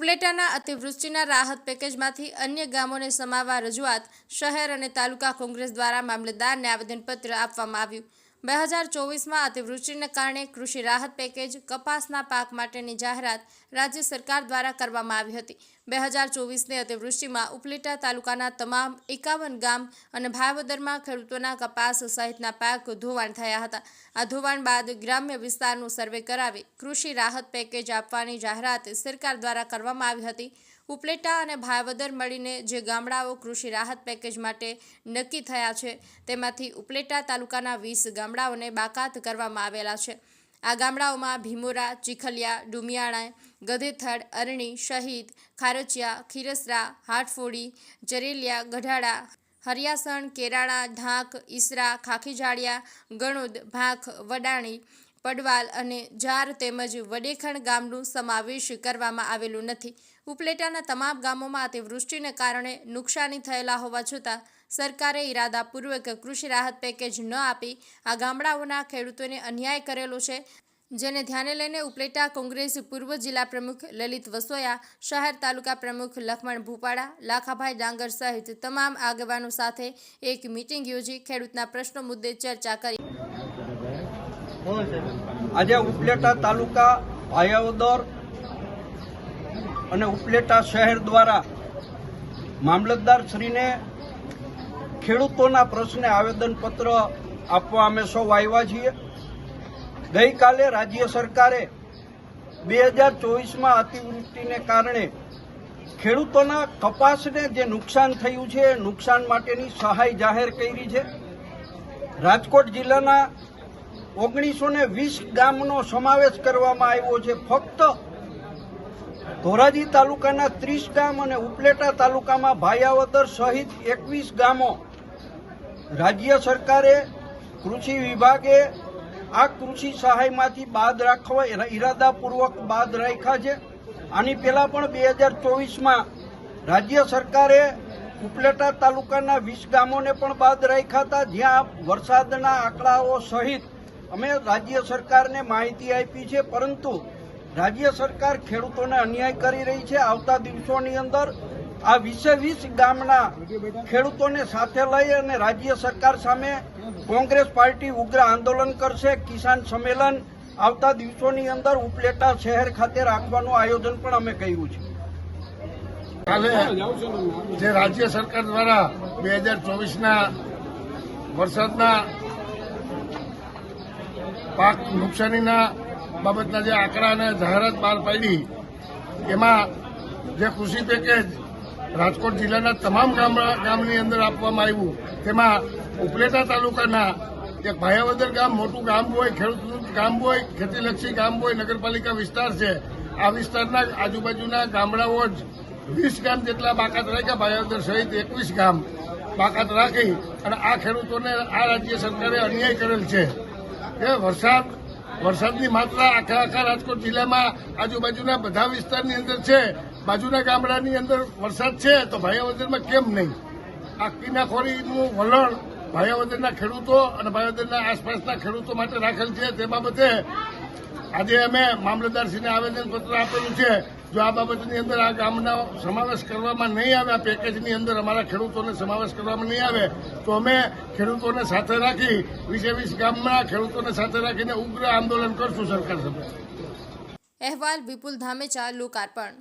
ઉપલેટાના અતિવૃષ્ટિના રાહત પેકેજમાંથી અન્ય ગામોને સમાવવા રજૂઆત શહેર અને તાલુકા કોંગ્રેસ દ્વારા મામલતદારને આવેદનપત્ર આપવામાં આવ્યું. બે હજાર ચોવીસમાં અતિવૃષ્ટિને કારણે કૃષિ રાહત પેકેજ કપાસના પાક માટેની જાહેરાત રાજ્ય સરકાર દ્વારા કરવામાં આવી હતી. બે હજાર ચોવીસની અતિવૃષ્ટિમાં ઉપલેટા તાલુકાના તમામ એકાવન ગામ અને ભાવદરમાં ખેડૂતોના કપાસ સહિતના પાક ધોવાણ થયા હતા. આ ધોવાણ બાદ ગ્રામ્ય વિસ્તારનું સર્વે કરાવી કૃષિ રાહત પેકેજ આપવાની જાહેરાત સરકાર દ્વારા કરવામાં આવી હતી. ઉપલેટા અને ભાવદર મળીને જે ગામડાઓ કૃષિ રાહત પેકેજ માટે નક્કી થયા છે, તેમાંથી ઉપલેટા તાલુકાના વીસ ગામડાઓને બાકાત કરવામાં આવેલા છે. આ ગામડાઓમાં ભીમોરા, ચીખલિયા ડુમિયાણા ગધેથડ, અરણી, શહીદ, ખારચિયા, ખીરસરા, હાટફોડી, જરેલિયા ગઢાડા હરિયાસણ, કેરાળા, ઢાંક, ઈસરા, ખાખીજાળિયા, ગણોદ, ભાખ, વડાણી પડવાલ અને જાર તેમજ વડેખણ ગામનું સમાવેશ કરવામાં આવેલું નથી. ઉપલેટાના તમામ ગામોમાં અતિવૃષ્ટિને કારણે નુકસાની થયેલા હોવા છતાં સરકારે ઇરાદાપૂર્વક કૃષિ રાહત પેકેજ ન આપી આ ગામડાઓના ખેડૂતોને અન્યાય કરેલો છે. જેને ધ્યાને લઈને ઉપલેટા કોંગ્રેસ પૂર્વ જિલ્લા પ્રમુખ લલિત વસોયા, શહેર તાલુકા પ્રમુખ લખમણ ભૂપાડા લાખાભાઈ ડાંગર સહિત તમામ આગેવાનો સાથે એક મિટિંગ યોજી ખેડૂતના પ્રશ્નો મુદ્દે ચર્ચા કરી. આજે ઉપલેટા તાલુકા ભાયાવદર અને ઉપલેટા શહેર દ્વારા મામલતદાર શ્રીને ખેડૂતોના પ્રશ્ને આવેદનપત્ર આપવા અમે સૌ આવ્યા છીએ. ગઈકાલે રાજ્ય સરકારે બે હજાર ચોવીસમાં અતિવૃષ્ટિને કારણે ખેડૂતોના કપાસને જે નુકસાન થયું છે, એ નુકસાન માટેની સહાય જાહેર કરી છે. રાજકોટ જિલ્લાના ઓગણીસો ને વીસ ગામનો સમાવેશ કરવામાં આવ્યો છે. ફક્ત ધોરાજી તાલુકાના ત્રીસ ગામ અને ઉપલેટા તાલુકામાં ભાયાવદર સહિત એકવીસ ગામો રાજ્ય સરકારે કૃષિ વિભાગે આ કૃષિ સહાયમાંથી બાદ રાખવા ઈરાદાપૂર્વક બાદ રાખ્યા છે. આની પહેલાં પણ બે હજાર ચોવીસમાં રાજ્ય સરકારે ઉપલેટા તાલુકાના વીસ ગામોને પણ બાદ રાખ્યા હતા. જ્યાં વરસાદના આંકડાઓ સહિત અમે રાજ્ય સરકારને માહિતી આપી છે, પરંતુ રાજ્ય સરકાર ખેડૂતોને અન્યાય કરી રહી છે. આવતા દિવસોની અંદર આ વીસે વીસ ગામના ખેડૂતોને સાથે લઈ અને રાજ્ય સરકાર સામે કોંગ્રેસ પાર્ટી ઉગ્ર આંદોલન કરશે. કિસાન સંમેલન આવતા દિવસોની અંદર ઉપલેટા શહેર ખાતે રાખવાનું આયોજન પણ અમે કહ્યું છે. કાલે જે રાજ્ય સરકાર દ્વારા બે હજાર ચોવીસના વરસાદના પાક નુકસાનીના બાબતના જે આંકડા અને જાહેરાત બહાર પાડી, એમાં જે કૃષિ પેકેજ રાજકોટ જિલ્લાના તમામ ગામ, ગામની અંદર આપવામાં આવ્યું, તેમાં ઉપલેટા તાલુકાના એક ભાયાવદર ગામ, મોટું ગામ હોય, ખેડૂત ગામ હોય, ખેતીલક્ષી ગામ હોય, નગરપાલિકા વિસ્તાર છે, આ વિસ્તારના આજુબાજુના ગામડાઓ જ વીસ ગામ જેટલા બાકાત રાખ્યા, ભાયાવદર સહિત એકવીસ ગામ બાકાત રાખી અને આ ખેડૂતોને આ રાજ્ય સરકારે અન્યાય કરેલ છે. કે વરસાદ, વરસાદની માત્રા આખા આખા રાજકોટ જિલ્લામાં આજુબાજુના બધા વિસ્તારની અંદર છે. બાજુના ગામડાની અંદર વરસાદ છે તો ભાયાવદરમાં કેમ નહીં? આ કિનાખોરીનું વલણ ભાયાવદરના ખેડૂતો અને ભાયાવદરના આસપાસના ખેડૂતો માટે રાખેલ છે. તે બાબતે આજે અમે મામલતદારશ્રીને આવેદનપત્ર આપેલું છે. જો આ બાબતની અંદર આ ગામનો સમાવેશ કરવામાં નહીં આવે, આ પેકેજની અંદર અમારા ખેડૂતોને સમાવેશ કરવામાં નહીં આવે, તો અમે ખેડૂતોને સાથે રાખી વીસે વીસ ગામના ખેડૂતોને સાથે રાખીને ઉગ્ર આંદોલન કરશું સરકાર સામે અહેવાલ વિપુલ ધામેચા લોકાર્પણ